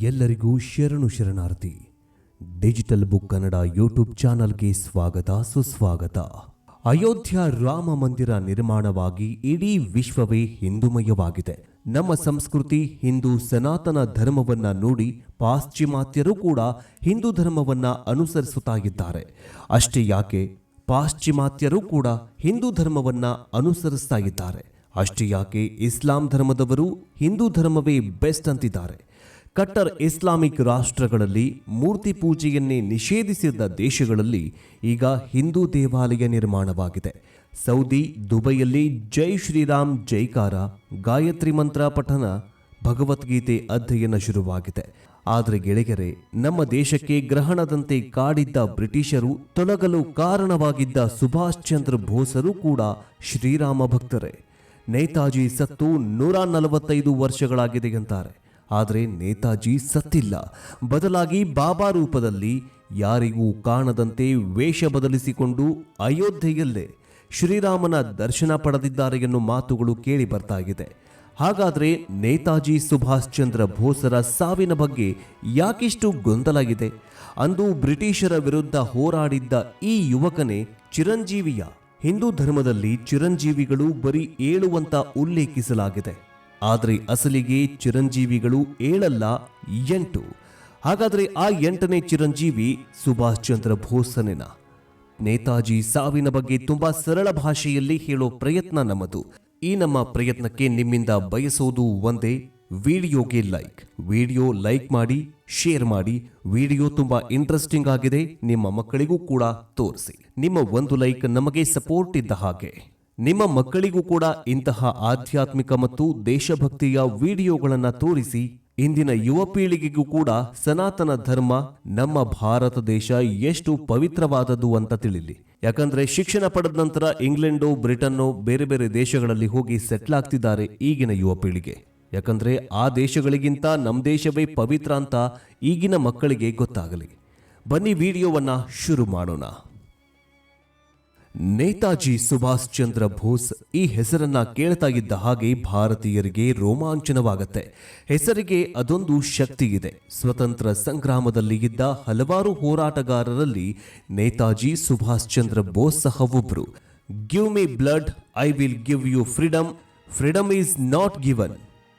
ಎಲ್ಲರಿಗೂ ಶರಣು ಶರಣಾರ್ಥಿ ಡಿಜಿಟಲ್ ಬುಕ್ ಕನ್ನಡ ಯೂಟ್ಯೂಬ್ ಚಾನಲ್ಗೆ ಸ್ವಾಗತ, ಸುಸ್ವಾಗತ. ಅಯೋಧ್ಯ ರಾಮ ಮಂದಿರ ನಿರ್ಮಾಣವಾಗಿ ಇಡೀ ವಿಶ್ವವೇ ಹಿಂದುಮಯವಾಗಿದೆ. ನಮ್ಮ ಸಂಸ್ಕೃತಿ, ಹಿಂದೂ ಸನಾತನ ಧರ್ಮವನ್ನ ನೋಡಿ ಪಾಶ್ಚಿಮಾತ್ಯರು ಕೂಡ ಹಿಂದೂ ಧರ್ಮವನ್ನ ಅನುಸರಿಸುತ್ತಾ ಇದ್ದಾರೆ. ಅಷ್ಟೇ ಯಾಕೆ, ಪಾಶ್ಚಿಮಾತ್ಯರು ಕೂಡ ಹಿಂದೂ ಧರ್ಮವನ್ನ ಅನುಸರಿಸ್ತಾ ಇದ್ದಾರೆ. ಅಷ್ಟೇ ಯಾಕೆ, ಇಸ್ಲಾಂ ಧರ್ಮದವರು ಹಿಂದೂ ಧರ್ಮವೇ ಬೆಸ್ಟ್ ಅಂತಿದ್ದಾರೆ. ಕಟ್ಟರ್ ಇಸ್ಲಾಮಿಕ್ ರಾಷ್ಟ್ರಗಳಲ್ಲಿ ಮೂರ್ತಿ ಪೂಜೆಯನ್ನೇ ನಿಷೇಧಿಸಿದ್ದ ದೇಶಗಳಲ್ಲಿ ಈಗ ಹಿಂದೂ ದೇವಾಲಯ ನಿರ್ಮಾಣವಾಗಿದೆ. ಸೌದಿ, ದುಬೈಯಲ್ಲಿ ಜೈ ಶ್ರೀರಾಮ್ ಜೈಕಾರ ಗಾಯತ್ರಿ ಮಂತ್ರ ಪಠನ ಭಗವದ್ಗೀತೆ ಅಧ್ಯಯನ ಶುರುವಾಗಿದೆ. ಆದರೆ ಗೆಳೆಯರೆ, ನಮ್ಮ ದೇಶಕ್ಕೆ ಗ್ರಹಣದಂತೆ ಕಾಡಿದ್ದ ಬ್ರಿಟಿಷರು ತೊಲಗಲು ಕಾರಣವಾಗಿದ್ದ ಸುಭಾಷ್ ಚಂದ್ರ ಬೋಸರು ಕೂಡ ಶ್ರೀರಾಮ ಭಕ್ತರೇ. ನೇತಾಜಿ ಸತ್ತು ನೂರ ನಲವತ್ತೈದು ವರ್ಷಗಳಾಗಿದೆ ಅಂತಾರೆ ಆದರೆ ನೇತಾಜಿ ಸತ್ತಿಲ್ಲ. ಬದಲಾಗಿ ಬಾಬಾ ರೂಪದಲ್ಲಿ ಯಾರಿಗೂ ಕಾಣದಂತೆ ವೇಷ ಬದಲಿಸಿಕೊಂಡು ಅಯೋಧ್ಯೆಯಲ್ಲೇ ಶ್ರೀರಾಮನ ದರ್ಶನ ಪಡೆದಿದ್ದಾರೆ ಎನ್ನುವ ಮಾತುಗಳು ಕೇಳಿ ಬರ್ತಾ ಇದೆ ಹಾಗಾದರೆ ನೇತಾಜಿ ಸುಭಾಷ್ ಚಂದ್ರ ಬೋಸರ ಸಾವಿನ ಬಗ್ಗೆ ಯಾಕಿಷ್ಟು ಗೊಂದಲಾಗಿದೆ? ಅಂದು ಬ್ರಿಟಿಷರ ವಿರುದ್ಧ ಹೋರಾಡಿದ್ದ ಈ ಯುವಕನೇ ಚಿರಂಜೀವಿಯ. ಹಿಂದೂ ಧರ್ಮದಲ್ಲಿ ಚಿರಂಜೀವಿಗಳು ಬರೀ ಏಳುವಂತ ಉಲ್ಲೇಖಿಸಲಾಗಿದೆ. ಆದರೆ ಅಸಲಿಗೆ ಚಿರಂಜೀವಿಗಳು ಏಳಲ್ಲ, ಎಂಟು. ಹಾಗಾದರೆ ಆ ಎಂಟನೇ ಚಿರಂಜೀವಿ ಸುಭಾಷ್ ಚಂದ್ರ ಬೋಸನೇನ ನೇತಾಜಿ ಸಾವಿನ ಬಗ್ಗೆ ತುಂಬಾ ಸರಳ ಭಾಷೆಯಲ್ಲಿ ಹೇಳೋ ಪ್ರಯತ್ನ ನಮ್ಮದು. ಈ ನಮ್ಮ ಪ್ರಯತ್ನಕ್ಕೆ ನಿಮ್ಮಿಂದ ಬಯಸೋದು ಒಂದೇ, ವಿಡಿಯೋಗೆ ಲೈಕ್. ವಿಡಿಯೋ ಲೈಕ್ ಮಾಡಿ, ಶೇರ್ ಮಾಡಿ. ವಿಡಿಯೋ ತುಂಬಾ ಇಂಟ್ರೆಸ್ಟಿಂಗ್ ಆಗಿದೆ, ನಿಮ್ಮ ಮಕ್ಕಳಿಗೂ ಕೂಡ ತೋರಿಸಿ. ನಿಮ್ಮ ಒಂದು ಲೈಕ್ ನಮಗೆ ಸಪೋರ್ಟ್ ಇದ್ದ ಹಾಗೆ. ನಿಮ್ಮ ಮಕ್ಕಳಿಗೂ ಕೂಡ ಇಂತಹ ಆಧ್ಯಾತ್ಮಿಕ ಮತ್ತು ದೇಶಭಕ್ತಿಯ ವಿಡಿಯೋಗಳನ್ನು ತೋರಿಸಿ ಇಂದಿನ ಯುವ ಪೀಳಿಗೆಗೂ ಕೂಡ ಸನಾತನ ಧರ್ಮ, ನಮ್ಮ ಭಾರತ ದೇಶ ಎಷ್ಟು ಪವಿತ್ರವಾದದ್ದು ಅಂತ ತಿಳಿಲಿ. ಯಾಕಂದ್ರೆ ಶಿಕ್ಷಣ ಪಡೆದ ನಂತರ ಇಂಗ್ಲೆಂಡು, ಬ್ರಿಟನ್ನು ಬೇರೆ ಬೇರೆ ದೇಶಗಳಲ್ಲಿ ಹೋಗಿ ಸೆಟ್ಲ್ ಆಗ್ತಿದ್ದಾರೆ ಈಗಿನ ಯುವ ಪೀಳಿಗೆ. ಯಾಕಂದ್ರೆ ಆ ದೇಶಗಳಿಗಿಂತ ನಮ್ಮ ದೇಶವೇ ಪವಿತ್ರ ಅಂತ ಈಗಿನ ಮಕ್ಕಳಿಗೆ ಗೊತ್ತಾಗಲಿ. ಬನ್ನಿ ವಿಡಿಯೋವನ್ನ ಶುರು ಮಾಡೋಣ. ನೇತಾಜಿ ಸುಭಾಷ್ ಚಂದ್ರ ಬೋಸ್ ಈ ಹೆಸರನ್ನ ಕೇಳ್ತಾ ಇದ್ದ ಹಾಗೆ ಭಾರತೀಯರಿಗೆ ರೋಮಾಂಚನವಾಗತ್ತೆ. ಹೆಸರಿಗೆ ಅದೊಂದು ಶಕ್ತಿ ಇದೆ. ಸ್ವತಂತ್ರ ಸಂಗ್ರಾಮದಲ್ಲಿ ಇದ್ದ ಹಲವಾರು ಹೋರಾಟಗಾರರಲ್ಲಿ ನೇತಾಜಿ ಸುಭಾಷ್ ಚಂದ್ರ ಬೋಸ್ ಸಹ ಒಬ್ರು. Give me blood I will give you freedom freedom is not given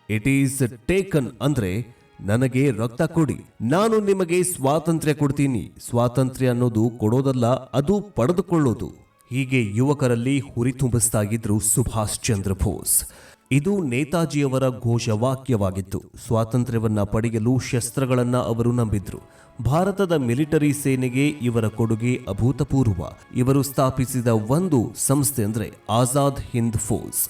it is taken ಅಂದ್ರೆ ನನಗೆ ರಕ್ತ ಕೊಡಿ. ನಾನು ನಿಮಗೆ ಸ್ವಾತಂತ್ರ್ಯ ಕೊಡ್ತೀನಿ. ಸ್ವಾತಂತ್ರ್ಯ ಅನ್ನೋದು ಕೊಡೋದಲ್ಲ, ಅದು ಪಡೆದುಕೊಳ್ಳೋದು. ಹೀಗೆ ಯುವಕರಲ್ಲಿ ಹುರಿ ತುಂಬಿಸ್ತಾ ಇದ್ರು ಸುಭಾಷ್ ಚಂದ್ರ ಬೋಸ್. ಇದು ನೇತಾಜಿಯವರ ಘೋಷವಾಕ್ಯವಾಗಿತ್ತು. ಸ್ವಾತಂತ್ರ್ಯವನ್ನು ಪಡೆಯಲು ಶಸ್ತ್ರಗಳನ್ನು ಅವರು ನಂಬಿದ್ರು. ಭಾರತದ ಮಿಲಿಟರಿ ಸೇನೆಗೆ ಇವರ ಕೊಡುಗೆ ಅಭೂತಪೂರ್ವ. ಇವರು ಸ್ಥಾಪಿಸಿದ ಒಂದು ಸಂಸ್ಥೆ ಅಂದರೆ ಆಜಾದ್ ಹಿಂದ್ ಫೋರ್ಸ್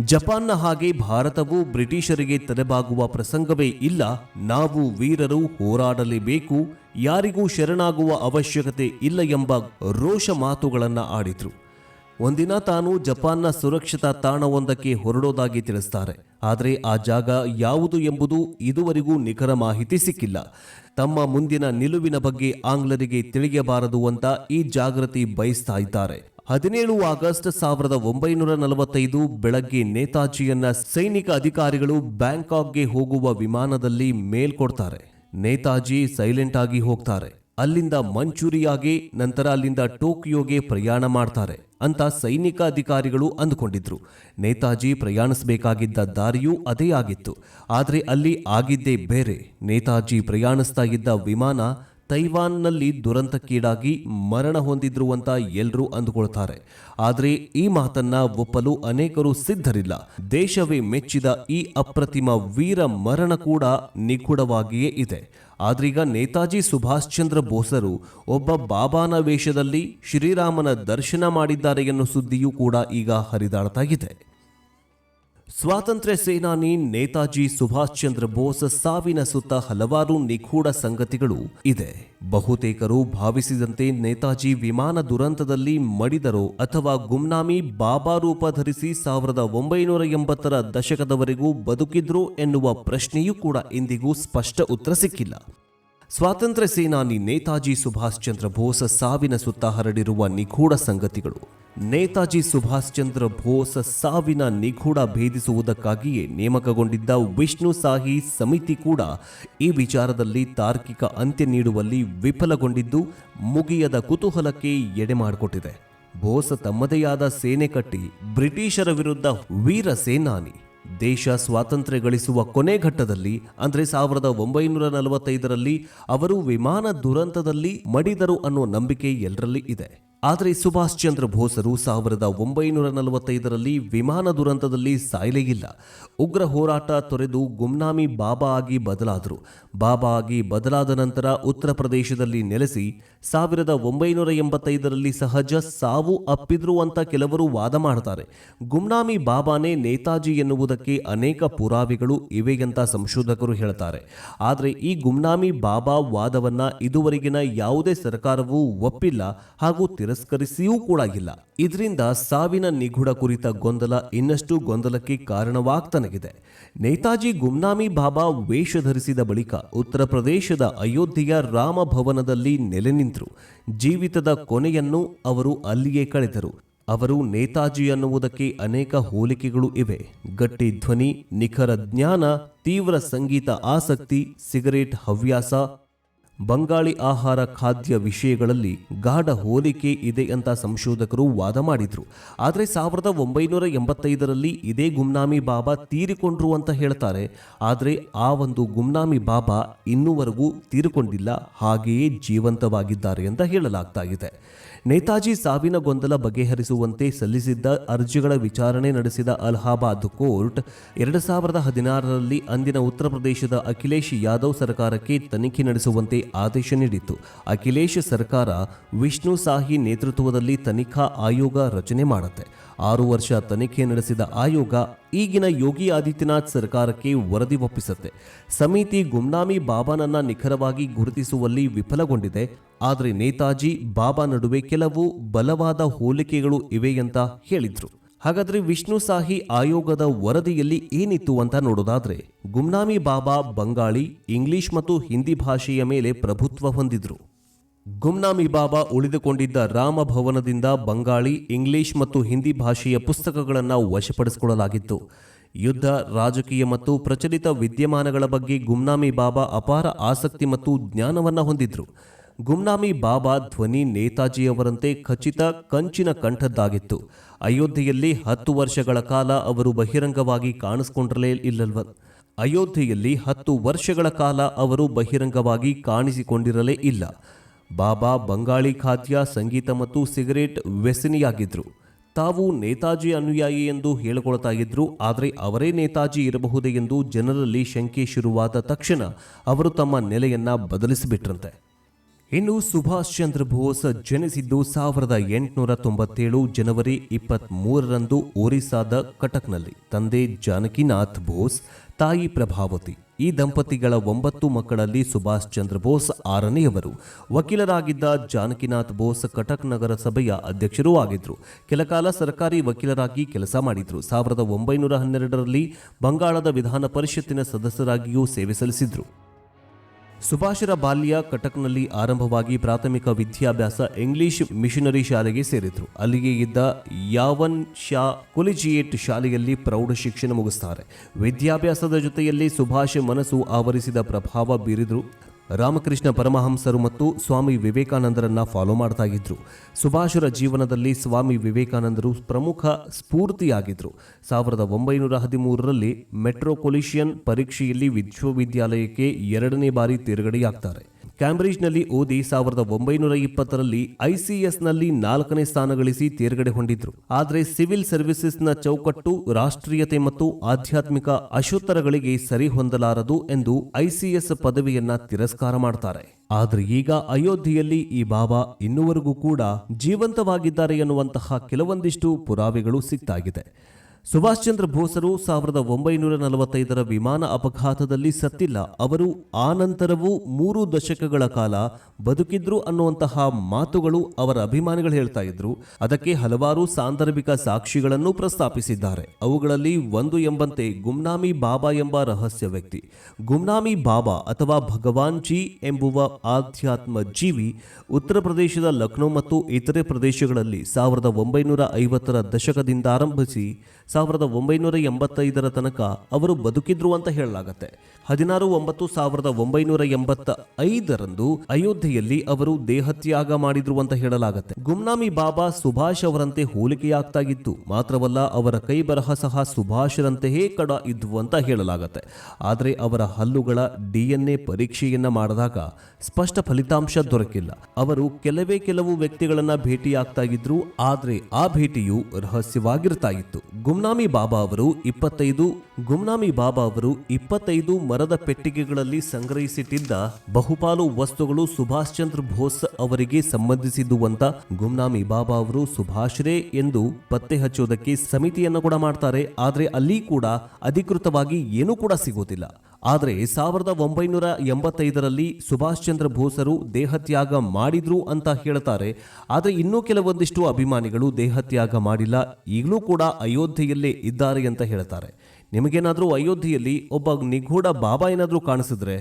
ಜಪಾನ್ನ ಹಾಗೆ ಭಾರತವು ಬ್ರಿಟಿಷರಿಗೆ ತಲೆಬಾಗುವ ಪ್ರಸಂಗವೇ ಇಲ್ಲ. ನಾವು ವೀರರು ಹೋರಾಡಲೇಬೇಕು. ಯಾರಿಗೂ ಶರಣಾಗುವ ಅವಶ್ಯಕತೆ ಇಲ್ಲ ಎಂಬ ರೋಷ ಮಾತುಗಳನ್ನು ಆಡಿದ್ರು. ಒಂದಿನ ತಾನು ಜಪಾನ್ನ ಸುರಕ್ಷತಾ ತಾಣವೊಂದಕ್ಕೆ ಹೊರಡೋದಾಗಿ ತಿಳಿಸ್ತಾರೆ. ಆದರೆ ಆ ಜಾಗ ಯಾವುದು ಎಂಬುದು ಇದುವರೆಗೂ ನಿಖರ ಮಾಹಿತಿ ಸಿಕ್ಕಿಲ್ಲ. ತಮ್ಮ ಮುಂದಿನ ನಿಲುವಿನ ಬಗ್ಗೆ ಆಂಗ್ಲರಿಗೆ ತಿಳಿಯಬಾರದು ಅಂತ ಈ ಜಾಗೃತಿ ಬಯಸ್ತಾ ಇದ್ದಾರೆ. ಹದಿನೇಳು ಆಗಸ್ಟ್ ಸಾವಿರದ ಒಂಬೈನೂರ ನಲವತ್ತೈದು ಬೆಳಗ್ಗೆ ನೇತಾಜಿಯನ್ನ ಸೈನಿಕ ಅಧಿಕಾರಿಗಳು ಬ್ಯಾಂಕಾಕ್ಗೆ ಹೋಗುವ ವಿಮಾನದಲ್ಲಿ ಮೇಲ್ಕೊಡ್ತಾರೆ ನೇತಾಜಿ ಸೈಲೆಂಟ್ ಆಗಿ ಹೋಗ್ತಾರೆ. ಅಲ್ಲಿಂದ ಮಂಚೂರಿಯಾಗಿ ನಂತರ ಅಲ್ಲಿಂದ ಟೋಕಿಯೋಗೆ ಪ್ರಯಾಣ ಮಾಡ್ತಾರೆ ಅಂತ ಸೈನಿಕ ಅಧಿಕಾರಿಗಳು ಅಂದುಕೊಂಡಿದ್ರು. ನೇತಾಜಿ ಪ್ರಯಾಣಿಸಬೇಕಾಗಿದ್ದ ದಾರಿಯೂ ಅದೇ ಆಗಿತ್ತು. ಆದರೆ ಅಲ್ಲಿ ಆಗಿದ್ದೇ ಬೇರೆ. ನೇತಾಜಿ ಪ್ರಯಾಣಿಸ್ತಾ ಇದ್ದ ವಿಮಾನ ತೈವಾನ್ನಲ್ಲಿ ದುರಂತಕ್ಕೀಡಾಗಿ ಮರಣ ಹೊಂದಿದ್ರು ಅಂತ ಎಲ್ಲರೂ ಅಂದುಕೊಳ್ತಾರೆ. ಆದರೆ ಈ ಮಾತನ್ನ ಒಪ್ಪಲು ಅನೇಕರು ಸಿದ್ಧರಿಲ್ಲ. ದೇಶವೇ ಮೆಚ್ಚಿದ ಈ ಅಪ್ರತಿಮ ವೀರ ಮರಣ ಕೂಡ ನಿಗೂಢವಾಗಿಯೇ ಇದೆ. ಆದ್ರೀಗ ನೇತಾಜಿ ಸುಭಾಷ್ ಚಂದ್ರ ಬೋಸರು ಒಬ್ಬ ಬಾಬಾನ ವೇಷದಲ್ಲಿ ಶ್ರೀರಾಮನ ದರ್ಶನ ಮಾಡಿದ್ದಾರೆ ಎನ್ನುವ ಸುದ್ದಿಯೂ ಕೂಡ ಈಗ ಹರಿದಾಡ್ತಾ ಇದೆ. ಸ್ವಾತಂತ್ರ್ಯ ಸೇನಾನಿ ನೇತಾಜಿ ಸುಭಾಷ್ ಚಂದ್ರ ಬೋಸ್ ಸಾವಿನ ಸುತ್ತ ಹಲವಾರು ನಿಗೂಢ ಸಂಗತಿಗಳು ಇದೆ. ಬಹುತೇಕರು ಭಾವಿಸಿದಂತೆ ನೇತಾಜಿ ವಿಮಾನ ದುರಂತದಲ್ಲಿ ಮಡಿದರೋ ಅಥವಾ ಗುಮ್ನಾಮಿ ಬಾಬಾ ರೂಪ ಧರಿಸಿ ಸಾವಿರದ ಒಂಬೈನೂರ ಎಂಬತ್ತರ ದಶಕದವರೆಗೂ ಬದುಕಿದ್ರು ಎನ್ನುವ ಪ್ರಶ್ನೆಯೂ ಕೂಡ ಇಂದಿಗೂ ಸ್ಪಷ್ಟ ಉತ್ತರ ಸಿಕ್ಕಿಲ್ಲ. ಸ್ವಾತಂತ್ರ್ಯ ಸೇನಾನಿ ನೇತಾಜಿ ಸುಭಾಷ್ ಚಂದ್ರ ಬೋಸ್ ಸಾವಿನ ಸುತ್ತ ಹರಡಿರುವ ನಿಗೂಢ ಸಂಗತಿಗಳು. ನೇತಾಜಿ ಸುಭಾಷ್ ಚಂದ್ರ ಬೋಸ್ ಸಾವಿನ ನಿಗೂಢ ಭೇದಿಸುವುದಕ್ಕಾಗಿಯೇ ನೇಮಕಗೊಂಡಿದ್ದ ವಿಷ್ಣು ಸಾಹಿ ಸಮಿತಿ ಕೂಡ ಈ ವಿಚಾರದಲ್ಲಿ ತಾರ್ಕಿಕ ಅಂತ್ಯ ನೀಡುವಲ್ಲಿ ವಿಫಲಗೊಂಡಿದ್ದು ಮುಗಿಯದ ಕುತೂಹಲಕ್ಕೆ ಎಡೆ ಮಾಡಿಕೊಟ್ಟಿದೆ. ಬೋಸ್ ತಮ್ಮದೇ ಆದ ಸೇನೆ ಕಟ್ಟಿ ಬ್ರಿಟಿಷರ ವಿರುದ್ಧ ವೀರ ಸೇನಾನಿ ದೇಶ ಸ್ವಾತಂತ್ರ್ಯ ಗಳಿಸುವ ಕೊನೆ ಘಟ್ಟದಲ್ಲಿ, ಅಂದರೆ ಸಾವಿರದ ಒಂಬೈನೂರ ನಲವತ್ತೈದರಲ್ಲಿ ಅವರು ವಿಮಾನ ದುರಂತದಲ್ಲಿ ಮಡಿದರು ಅನ್ನೋ ನಂಬಿಕೆ ಎಲ್ಲರಲ್ಲಿ ಇದೆ. ಆದರೆ ಸುಭಾಷ್ ಚಂದ್ರ ಬೋಸರು ಸಾವಿರದ ಒಂಬೈನೂರ ನಲವತ್ತೈದರಲ್ಲಿ ವಿಮಾನ ದುರಂತದಲ್ಲಿ ಸಾಯಲೇ ಉಗ್ರ ಹೋರಾಟ ತೊರೆದು ಗುಮ್ನಾಮಿ ಬಾಬಾ ಆಗಿ ಬದಲಾದರು. ಬಾಬಾ ಆಗಿ ಬದಲಾದ ನಂತರ ಉತ್ತರ ಪ್ರದೇಶದಲ್ಲಿ ನೆಲೆಸಿ ಸಾವಿರದ ಒಂಬೈನೂರ ಎಂಬತ್ತೈದರಲ್ಲಿ ಸಹಜ ಸಾವು ಅಪ್ಪಿದ್ರು ಅಂತ ಕೆಲವರು ವಾದ ಮಾಡ್ತಾರೆ. ಗುಮ್ನಾಮಿ ಬಾಬಾನೇ ನೇತಾಜಿ ಎನ್ನುವುದಕ್ಕೆ ಅನೇಕ ಪುರಾವೆಗಳು ಇವೆ ಅಂತ ಸಂಶೋಧಕರು ಹೇಳ್ತಾರೆ. ಆದರೆ ಈ ಗುಮ್ನಾಮಿ ಬಾಬಾ ವಾದವನ್ನ ಇದುವರೆಗಿನ ಯಾವುದೇ ಸರ್ಕಾರವೂ ಒಪ್ಪಿಲ್ಲ ಹಾಗೂ ತಿರಸ್ಕರಿಸಿಯೂ ಕೂಡ ಇಲ್ಲ ಇದರಿಂದ ಸಾವಿನ ನಿಗೂಢ ಕುರಿತ ಗೊಂದಲ ಇನ್ನಷ್ಟು ಗೊಂದಲಕ್ಕೆ ಕಾರಣವಾಗ್ತನಗಿದೆ. ನೇತಾಜಿ ಗುಮ್ನಾಮಿ ಬಾಬಾ ವೇಷ ಧರಿಸಿದ ಬಳಿಕ ಉತ್ತರ ಪ್ರದೇಶದ ಅಯೋಧ್ಯೆಯ ರಾಮಭವನದಲ್ಲಿ ನೆಲೆ ನಿಂತರು. ಜೀವಿತದ ಕೊನೆಯನ್ನು ಅವರು ಅಲ್ಲಿಯೇ ಕಳೆದರು. ಅವರು ನೇತಾಜಿ ಅನ್ನುವುದಕ್ಕೆ ಅನೇಕ ಹೋಲಿಕೆಗಳು ಇವೆ. ಗಟ್ಟಿ ಧ್ವನಿ, ನಿಖರ ಜ್ಞಾನ, ತೀವ್ರ ಸಂಗೀತ ಆಸಕ್ತಿ, ಸಿಗರೇಟ್ ಹವ್ಯಾಸ ಬಂಗಾಳಿ ಆಹಾರ ಖಾದ್ಯ ವಿಷಯಗಳಲ್ಲಿ ಗಾಢ ಹೋಲಿಕೆ ಇದೆ ಅಂತ ಸಂಶೋಧಕರು ವಾದ ಮಾಡಿದರು. ಆದರೆ ಸಾವಿರದ ಒಂಬೈನೂರ ಎಂಬತ್ತೈದರಲ್ಲಿ ಇದೇ ಗುಮ್ನಾಮಿ ಬಾಬಾ ತೀರಿಕೊಂಡ್ರು ಅಂತ ಹೇಳ್ತಾರೆ. ಆದರೆ ಆ ಒಂದು ಗುಮ್ನಾಮಿ ಬಾಬಾ ಇನ್ನೂವರೆಗೂ ತೀರಿಕೊಂಡಿಲ್ಲ, ಹಾಗೆಯೇ ಜೀವಂತವಾಗಿದ್ದಾರೆ ಅಂತ ಹೇಳಲಾಗ್ತಾ ಇದೆ. ನೇತಾಜಿ ಸಾವಿನ ಗೊಂದಲ ಬಗೆಹರಿಸುವಂತೆ ಸಲ್ಲಿಸಿದ್ದ ಅರ್ಜಿಗಳ ವಿಚಾರಣೆ ನಡೆಸಿದ ಅಲಹಾಬಾದ್ ಕೋರ್ಟ್ ಎರಡು ಸಾವಿರದ ಹದಿನಾರರಲ್ಲಿ ಅಂದಿನ ಉತ್ತರ ಪ್ರದೇಶದ ಅಖಿಲೇಶ್ ಯಾದವ್ ಸರ್ಕಾರಕ್ಕೆ ತನಿಖೆ ನಡೆಸುವಂತೆ ಆದೇಶ ನೀಡಿತ್ತು. ಅಖಿಲೇಶ್ ಸರ್ಕಾರ ವಿಷ್ಣು ಸಾಹಿ ನೇತೃತ್ವದಲ್ಲಿ ತನಿಖಾ ಆಯೋಗ ರಚನೆ ಮಾಡುತ್ತೆ. ಆರು ವರ್ಷ ತನಿಖೆ ನಡೆಸಿದ ಆಯೋಗ ಈಗಿನ ಯೋಗಿ ಆದಿತ್ಯನಾಥ್ ಸರ್ಕಾರಕ್ಕೆ ವರದಿ ಒಪ್ಪಿಸುತ್ತೆ. ಸಮಿತಿ ಗುಮ್ನಾಮಿ ಬಾಬಾನನ್ನ ನಿಖರವಾಗಿ ಗುರುತಿಸುವಲ್ಲಿ ವಿಫಲಗೊಂಡಿದೆ. ಆದರೆ ನೇತಾಜಿ ಬಾಬಾ ನಡುವೆ ಕೆಲವು ಬಲವಾದ ಹೋಲಿಕೆಗಳು ಇವೆ ಅಂತ ಹೇಳಿದ್ರು. ಹಾಗಾದ್ರೆ ವಿಷ್ಣು ಸಾಹಿ ಆಯೋಗದ ವರದಿಯಲ್ಲಿ ಏನಿತ್ತು ಅಂತ ನೋಡೋದಾದ್ರೆ, ಗುಮ್ನಾಮಿ ಬಾಬಾ ಬಂಗಾಳಿ ಇಂಗ್ಲಿಷ್ ಮತ್ತು ಹಿಂದಿ ಭಾಷೆಯ ಮೇಲೆ ಪ್ರಭುತ್ವ ಹೊಂದಿದ್ರು. ಗುಮ್ನಾಮಿ ಬಾಬಾ ಉಳಿದುಕೊಂಡಿದ್ದ ರಾಮಭವನದಿಂದ ಬಂಗಾಳಿ ಇಂಗ್ಲಿಷ್ ಮತ್ತು ಹಿಂದಿ ಭಾಷೆಯ ಪುಸ್ತಕಗಳನ್ನು ವಶಪಡಿಸಿಕೊಳ್ಳಲಾಗಿತ್ತು. ಯುದ್ಧ, ರಾಜಕೀಯ ಮತ್ತು ಪ್ರಚಲಿತ ವಿದ್ಯಮಾನಗಳ ಬಗ್ಗೆ ಗುಮ್ನಾಮಿ ಬಾಬಾ ಅಪಾರ ಆಸಕ್ತಿ ಮತ್ತು ಜ್ಞಾನವನ್ನು ಹೊಂದಿದ್ರು. ಗುಮ್ನಾಮಿ ಬಾಬಾ ಧ್ವನಿ ನೇತಾಜಿಯವರಂತೆ ಖಚಿತ ಕಂಚಿನ ಕಂಠದ್ದಾಗಿತ್ತು. ಅಯೋಧ್ಯೆಯಲ್ಲಿ ಹತ್ತು ವರ್ಷಗಳ ಕಾಲ ಅವರು ಬಹಿರಂಗವಾಗಿ ಕಾಣಿಸಿಕೊಂಡ್ರಲೇ ಇಲ್ಲಲ್ವ? ಅಯೋಧ್ಯೆಯಲ್ಲಿ ಹತ್ತು ವರ್ಷಗಳ ಕಾಲ ಅವರು ಬಹಿರಂಗವಾಗಿ ಕಾಣಿಸಿಕೊಂಡಿರಲೇ ಇಲ್ಲ. ಬಾಬಾ ಬಂಗಾಳಿ ಖಾದ್ಯ, ಸಂಗೀತ ಮತ್ತು ಸಿಗರೇಟ್ ವ್ಯಸನಿಯಾಗಿದ್ದರು ತಾವು ನೇತಾಜಿ ಅನುಯಾಯಿ ಎಂದು ಹೇಳಿಕೊಳ್ತಾ ಇದ್ರು, ಆದರೆ ಅವರೇ ನೇತಾಜಿ ಇರಬಹುದೇ ಎಂದು ಜನರಲ್ಲಿ ಶಂಕೆ ಶುರುವಾದ ತಕ್ಷಣ ಅವರು ತಮ್ಮ ನೆಲೆಯನ್ನು ಬದಲಿಸಿಬಿಟ್ರಂತೆ. ಇನ್ನು ಸುಭಾಷ್ ಚಂದ್ರ ಬೋಸ್ ಜನಿಸಿದ್ದು ಸಾವಿರದ ಎಂಟುನೂರ ತೊಂಬತ್ತೇಳು ಜನವರಿ ಇಪ್ಪತ್ತ್ ಮೂರರಂದು ಒರಿಸ್ಸಾದ ಕಟಕ್ನಲ್ಲಿ. ತಂದೆ ಜಾನಕಿನಾಥ್ ಬೋಸ್, ತಾಯಿ ಪ್ರಭಾವತಿ. ಈ ದಂಪತಿಗಳ ಒಂಬತ್ತು ಮಕ್ಕಳಲ್ಲಿ ಸುಭಾಷ್ ಚಂದ್ರ ಬೋಸ್ ಆರನೆಯವರು. ವಕೀಲರಾಗಿದ್ದ ಜಾನಕಿನಾಥ್ ಬೋಸ್ ಕಟಕ್ ನಗರಸಭೆಯ ಅಧ್ಯಕ್ಷರೂ ಆಗಿದ್ರು. ಕೆಲಕಾಲ ಸರ್ಕಾರಿ ವಕೀಲರಾಗಿ ಕೆಲಸ ಮಾಡಿದರು. ಸಾವಿರದ ಒಂಬೈನೂರ ಹನ್ನೆರಡರಲ್ಲಿ ಬಂಗಾಳದ ವಿಧಾನ ಪರಿಷತ್ತಿನ ಸದಸ್ಯರಾಗಿಯೂ ಸೇವೆ ಸಲ್ಲಿಸಿದ್ರು. ಸುಭಾಷರ ಬಾಲ್ಯ ಕಟಕ್ನಲ್ಲಿ ಆರಂಭವಾಗಿ ಪ್ರಾಥಮಿಕ ವಿದ್ಯಾಭ್ಯಾಸ ಇಂಗ್ಲಿಷ್ ಮಿಷನರಿ ಶಾಲೆಗೆ ಸೇರಿದ್ರು. ಅಲ್ಲಿಗೆ ಇದ್ದ ಯಾವನ್ ಶಾ ಕೊಲಿಜಿಯೇಟ್ ಶಾಲೆಯಲ್ಲಿ ಪ್ರೌಢ ಶಿಕ್ಷಣ ಮುಗಿಸ್ತಾರೆ. ವಿದ್ಯಾಭ್ಯಾಸದ ಜೊತೆಯಲ್ಲಿ ಸುಭಾಷ್ ಮನಸ್ಸು ಆವರಿಸಿದ ಪ್ರಭಾವ ಬೀರಿದ್ರು. ರಾಮಕೃಷ್ಣ ಪರಮಹಂಸರು ಮತ್ತು ಸ್ವಾಮಿ ವಿವೇಕಾನಂದರನ್ನ ಫಾಲೋ ಮಾಡ್ತಾ ಇದ್ರು ಸುಭಾಷರ ಜೀವನದಲ್ಲಿ ಸ್ವಾಮಿ ವಿವೇಕಾನಂದರು ಪ್ರಮುಖ ಸ್ಫೂರ್ತಿಯಾಗಿದ್ದರು ಸಾವಿರದ ಒಂಬೈನೂರ ಹದಿಮೂರರಲ್ಲಿ ಮೆಟ್ರೋಪೊಲಿಷಿಯನ್ ಪರೀಕ್ಷೆಯಲ್ಲಿ ವಿಶ್ವವಿದ್ಯಾಲಯಕ್ಕೆ ಎರಡನೇ ಬಾರಿ ತೇರ್ಗಡೆಯಾಗ್ತಾರೆ. ಕ್ಯಾಂಬ್ರಿಡ್ಜ್ನಲ್ಲಿ ಓದಿ ಸಾವಿರದ ಒಂಬೈನೂರ ಇಪ್ಪತ್ತರಲ್ಲಿ ಐಸಿಎಸ್ನಲ್ಲಿ ನಾಲ್ಕನೇ ಸ್ಥಾನ ಗಳಿಸಿ ತೇರ್ಗಡೆ ಹೊಂದಿದ್ರು. ಆದರೆ ಸಿವಿಲ್ ಸರ್ವಿಸಸ್ನ ಚೌಕಟ್ಟು, ರಾಷ್ಟ್ರೀಯತೆ ಮತ್ತು ಆಧ್ಯಾತ್ಮಿಕ ಅಶೋತ್ತರಗಳಿಗೆ ಸರಿ ಹೊಂದಲಾರದು ಎಂದು ಐಸಿಎಸ್ ಪದವಿಯನ್ನ ತಿರಸ್ಕಾರ ಮಾಡ್ತಾರೆ. ಆದರೆ ಈಗ ಅಯೋಧ್ಯೆಯಲ್ಲಿ ಈ ಬಾಬಾ ಇನ್ನುವರೆಗೂ ಕೂಡ ಜೀವಂತವಾಗಿದ್ದಾರೆ ಎನ್ನುವಂತಹ ಕೆಲವೊಂದಿಷ್ಟು ಪುರಾವೆಗಳು ಸಿಗ್ತಾಗಿದೆ ಸುಭಾಷ್ ಚಂದ್ರ ಬೋಸರು ಸಾವಿರದ ಒಂಬೈನೂರ ನಲವತ್ತೈದರ ವಿಮಾನ ಅಪಘಾತದಲ್ಲಿ ಸತ್ತಿಲ್ಲ. ಅವರು ಆ ನಂತರವೂ ಮೂರು ದಶಕಗಳ ಕಾಲ ಬದುಕಿದ್ರು ಅನ್ನುವಂತಹ ಮಾತುಗಳು ಅವರ ಅಭಿಮಾನಿಗಳು ಹೇಳ್ತಾ ಇದ್ರು. ಅದಕ್ಕೆ ಹಲವಾರು ಸಾಂದರ್ಭಿಕ ಸಾಕ್ಷಿಗಳನ್ನು ಪ್ರಸ್ತಾಪಿಸಿದ್ದಾರೆ. ಅವುಗಳಲ್ಲಿ ಒಂದು ಎಂಬಂತೆ ಗುಮ್ನಾಮಿ ಬಾಬಾ ಎಂಬ ರಹಸ್ಯ ವ್ಯಕ್ತಿ. ಗುಮ್ನಾಮಿ ಬಾಬಾ ಅಥವಾ ಭಗವಾನ್ ಜಿ ಎಂಬುವ ಆಧ್ಯಾತ್ಮ ಜೀವಿ ಉತ್ತರ ಪ್ರದೇಶದ ಲಕ್ನೋ ಮತ್ತು ಇತರೆ ಪ್ರದೇಶಗಳಲ್ಲಿ ಸಾವಿರದ ಒಂಬೈನೂರ ಐವತ್ತರ ದಶಕದಿಂದ ಆರಂಭಿಸಿ ಸಾವಿರದ ಒಂಬೈನೂರ ಎಂಬತ್ತೈದರ ತನಕ ಅವರು ಬದುಕಿದ್ರು ಅಂತ ಹೇಳಲಾಗತ್ತೆ. ಹದಿನಾರು ಒಂಬತ್ತು ಸಾವಿರದ ಒಂಬೈನೂರ ಎಂಬತ್ತ ಐದರಂದು ಅಯೋಧ್ಯೆಯಲ್ಲಿ ಅವರು ದೇಹತ್ಯಾಗ ಮಾಡಿದ್ರು ಅಂತ ಹೇಳಲಾಗತ್ತೆ. ಗುಮ್ನಾಮಿ ಬಾಬಾ ಸುಭಾಷ್ ಅವರಂತೆ ಹೋಲಿಕೆಯಾಗ್ತಾ ಇತ್ತು ಮಾತ್ರವಲ್ಲ ಅವರ ಕೈ ಬರಹ ಸಹ ಸುಭಾಷರಂತೆಯೇ ಕಡ ಇದ್ವು ಅಂತ ಹೇಳಲಾಗತ್ತೆ. ಆದರೆ ಅವರ ಹಲ್ಲುಗಳ ಡಿಎನ್ಎ ಪರೀಕ್ಷೆಯನ್ನ ಮಾಡಿದಾಗ ಸ್ಪಷ್ಟ ಫಲಿತಾಂಶ ದೊರಕಿಲ್ಲ. ಅವರು ಕೆಲವೇ ಕೆಲವು ವ್ಯಕ್ತಿಗಳನ್ನ ಭೇಟಿಯಾಗ್ತಾ ಇದ್ರು ಆದ್ರೆ ಆ ಭೇಟಿಯು ರಹಸ್ಯವಾಗಿರ್ತಾ ಇತ್ತು ಗುಮ್ನಾಮಿ ಬಾಬಾ ಅವರು ಇಪ್ಪತ್ತೈದು, ಗುಮ್ನಾಮಿ ಬಾಬಾ ಅವರು ಇಪ್ಪತ್ತೈದು ಮರದ ಪೆಟ್ಟಿಗೆಗಳಲ್ಲಿ ಸಂಗ್ರಹಿಸಿಟ್ಟಿದ್ದ ಬಹುಪಾಲು ವಸ್ತುಗಳು ಸುಭಾಷ್ ಚಂದ್ರ ಬೋಸ್ ಅವರಿಗೆ ಸಂಬಂಧಿಸಿದ್ದು ಅಂತ ಗುಮ್ನಾಮಿ ಬಾಬಾ ಅವರು ಸುಭಾಷ್ರೇ ಎಂದು ಪತ್ತೆ ಹಚ್ಚೋದಕ್ಕೆ ಸಮಿತಿಯನ್ನು ಕೂಡ ಮಾಡ್ತಾರೆ. ಆದರೆ ಅಲ್ಲಿ ಕೂಡ ಅಧಿಕೃತವಾಗಿ ಏನೂ ಕೂಡ ಸಿಗೋದಿಲ್ಲ. ಆದರೆ ಸಾವಿರದ ಒಂಬೈನೂರ ಎಂಬತ್ತೈದರಲ್ಲಿ ಸುಭಾಷ್ ಚಂದ್ರ ಬೋಸರು ದೇಹತ್ಯಾಗ ಮಾಡಿದ್ರು ಅಂತ ಹೇಳ್ತಾರೆ ಆದರೆ ಇನ್ನೂ ಕೆಲವೊಂದಿಷ್ಟು ಅಭಿಮಾನಿಗಳು ದೇಹತ್ಯಾಗ ಮಾಡಿಲ್ಲ. ಈಗಲೂ ಕೂಡ ಅಯೋಧ್ಯೆಯಲ್ಲೇ ಇದ್ದಾರೆ ಅಂತ ಹೇಳ್ತಾರೆ ನಿಮಗೇನಾದರೂ ಅಯೋಧ್ಯೆಯಲ್ಲಿ ಒಬ್ಬ ನಿಗೂಢ ಬಾಬಾ ಏನಾದರೂ ಕಾಣಿಸಿದ್ರೆ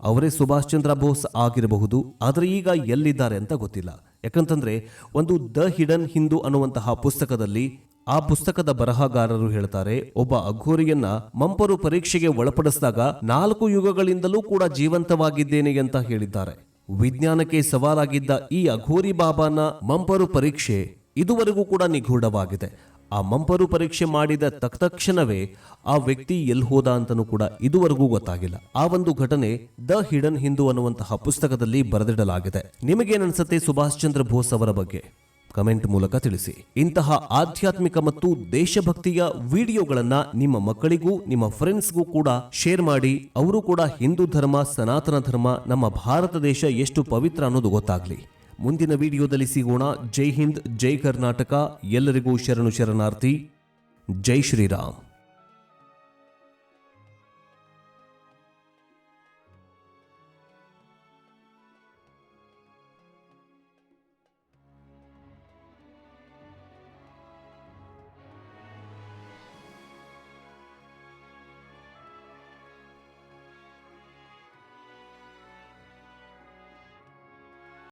ಅವರೇ ಸುಭಾಷ್ ಚಂದ್ರ ಬೋಸ್ ಆಗಿರಬಹುದು. ಆದರೆ ಈಗ ಎಲ್ಲಿದ್ದಾರೆ ಅಂತ ಗೊತ್ತಿಲ್ಲ. ಯಾಕಂತಂದ್ರೆ ಒಂದು ದ ಹಿಡನ್ ಹಿಂದೂ ಅನ್ನುವಂತಹ ಪುಸ್ತಕದಲ್ಲಿ ಆ ಪುಸ್ತಕದ ಬರಹಗಾರರು ಹೇಳ್ತಾರೆ, ಒಬ್ಬ ಅಘೋರಿಯನ್ನ ಮಂಪರು ಪರೀಕ್ಷೆಗೆ ಒಳಪಡಿಸಿದಾಗ ನಾಲ್ಕು ಯುಗಗಳಿಂದಲೂ ಕೂಡ ಜೀವಂತವಾಗಿದ್ದೇನೆ ಅಂತ ಹೇಳಿದ್ದಾರೆ. ವಿಜ್ಞಾನಕ್ಕೆ ಸವಾಲಾಗಿದ್ದ ಈ ಅಘೋರಿ ಬಾಬಾನ ಮಂಪರು ಪರೀಕ್ಷೆ ಇದುವರೆಗೂ ಕೂಡ ನಿಗೂಢವಾಗಿದೆ. ಆ ಮಂಪರು ಪರೀಕ್ಷೆ ಮಾಡಿದ ತಕ್ಷಣವೇ ಆ ವ್ಯಕ್ತಿ ಎಲ್ ಹೋದ ಅಂತನೂ ಕೂಡ ಇದುವರೆಗೂ ಗೊತ್ತಾಗಿಲ್ಲ. ಆ ಒಂದು ಘಟನೆ ದ ಹಿಡನ್ ಹಿಂದೂ ಅನ್ನುವಂತಹ ಪುಸ್ತಕದಲ್ಲಿ ಬರೆದಿಡಲಾಗಿದೆ. ನಿಮಗೇನನ್ಸುತ್ತೆ ಸುಭಾಷ್ ಚಂದ್ರ ಬೋಸ್ ಅವರ ಬಗ್ಗೆ? ಕಮೆಂಟ್ ಮೂಲಕ ತಿಳಿಸಿ. ಇಂತಹ ಆಧ್ಯಾತ್ಮಿಕ ಮತ್ತು ದೇಶಭಕ್ತಿಯ ವಿಡಿಯೋಗಳನ್ನ ನಿಮ್ಮ ಮಕ್ಕಳಿಗೂ, ನಿಮ್ಮ ಫ್ರೆಂಡ್ಸ್ಗೂ ಕೂಡ ಶೇರ್ ಮಾಡಿ. ಅವರು ಕೂಡ ಹಿಂದೂ ಧರ್ಮ, ಸನಾತನ ಧರ್ಮ, ನಮ್ಮ ಭಾರತ ದೇಶ ಎಷ್ಟು ಪವಿತ್ರ ಅನ್ನೋದು ಗೊತ್ತಾಗ್ಲಿ. ಮುಂದಿನ ವಿಡಿಯೋದಲ್ಲಿ ಸಿಗೋಣ. ಜೈ ಹಿಂದ್, ಜೈ ಕರ್ನಾಟಕ. ಎಲ್ಲರಿಗೂ ಶರಣು ಶರಣಾರ್ಥಿ. ಜೈ ಶ್ರೀರಾಮ್.